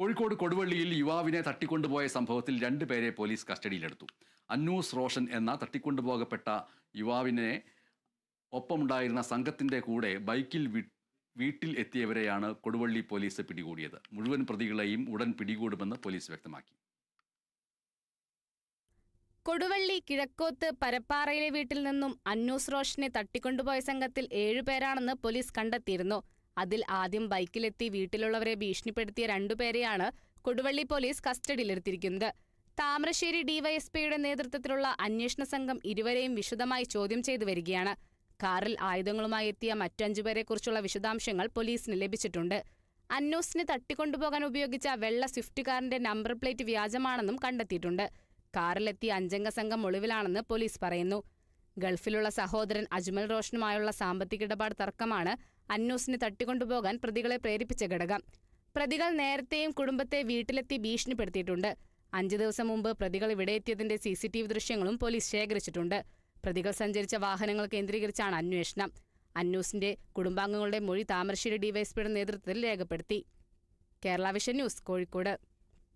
കോഴിക്കോട് കൊടുവള്ളിയിൽ യുവാവിനെ തട്ടിക്കൊണ്ടുപോയ സംഭവത്തിൽ രണ്ടുപേരെ പോലീസ് കസ്റ്റഡിയിലെടുത്തു. അന്നൂസ് റോഷൻ എന്ന തട്ടിക്കൊണ്ടുപോകപ്പെട്ട യുവാവിനെ ഒപ്പമുണ്ടായിരുന്ന സംഘത്തിന്റെ കൂടെ ബൈക്കിൽ വീട്ടിൽ എത്തിയവരെയാണ് കൊടുവള്ളി പോലീസ് പിടികൂടിയത്. മുഴുവൻ പ്രതികളെയും ഉടൻ പിടികൂടുമെന്ന് പോലീസ് വ്യക്തമാക്കി. കൊടുവള്ളി കിഴക്കോത്ത് പരപ്പാറയിലെ വീട്ടിൽ നിന്നും അന്നൂസ് റോഷനെ തട്ടിക്കൊണ്ടുപോയ സംഘത്തിൽ ഏഴുപേരാണെന്ന് പോലീസ് കണ്ടെത്തിയിരുന്നു. അതിൽ ആദ്യം ബൈക്കിലെത്തി വീട്ടിലുള്ളവരെ ഭീഷണിപ്പെടുത്തിയ രണ്ടുപേരെയാണ് കൊടുവള്ളി പോലീസ് കസ്റ്റഡിയിലെടുത്തിരിക്കുന്നത്. താമരശ്ശേരി ഡിവൈഎസ്പിയുടെ നേതൃത്വത്തിലുള്ള അന്വേഷണ സംഘം ഇരുവരെയും വിശദമായി ചോദ്യം ചെയ്തു വരികയാണ്. കാറിൽ ആയുധങ്ങളുമായി എത്തിയ മറ്റഞ്ചുപേരെക്കുറിച്ചുള്ള വിശദാംശങ്ങൾ പോലീസിന് ലഭിച്ചിട്ടുണ്ട്. അന്നൂസിന് തട്ടിക്കൊണ്ടുപോകാൻ ഉപയോഗിച്ച വെള്ള സ്വിഫ്റ്റ് കാറിന്റെ നമ്പർ പ്ലേറ്റ് വ്യാജമാണെന്നും കണ്ടെത്തിയിട്ടുണ്ട്. കാറിലെത്തിയ അഞ്ചംഗ സംഘം ഒളിവിലാണെന്ന് പോലീസ് പറയുന്നു. ഗൾഫിലുള്ള സഹോദരൻ അജ്മൽ റോഷനുമായുള്ള സാമ്പത്തിക ഇടപാട് തർക്കമാണ് അന്നൂസിനെ തട്ടിക്കൊണ്ടുപോകാൻ പ്രതികളെ പ്രേരിപ്പിച്ച ഘടകം. പ്രതികൾ നേരത്തെയും കുടുംബത്തെ വീട്ടിലെത്തി ഭീഷണിപ്പെടുത്തിയിട്ടുണ്ട്. അഞ്ചു ദിവസം മുമ്പ് പ്രതികൾ ഇവിടെ എത്തിയതിന്റെ സി സി ടി വി ദൃശ്യങ്ങളും പോലീസ് ശേഖരിച്ചിട്ടുണ്ട്. പ്രതികൾ സഞ്ചരിച്ച വാഹനങ്ങൾ കേന്ദ്രീകരിച്ചാണ് അന്വേഷണം. അന്നൂസിന്റെ കുടുംബാംഗങ്ങളുടെ മൊഴി താമരശ്ശേരി ഡിവൈഎസ്പിയുടെ നേതൃത്വത്തിൽ രേഖപ്പെടുത്തി. Kerala vision news Kozhikode.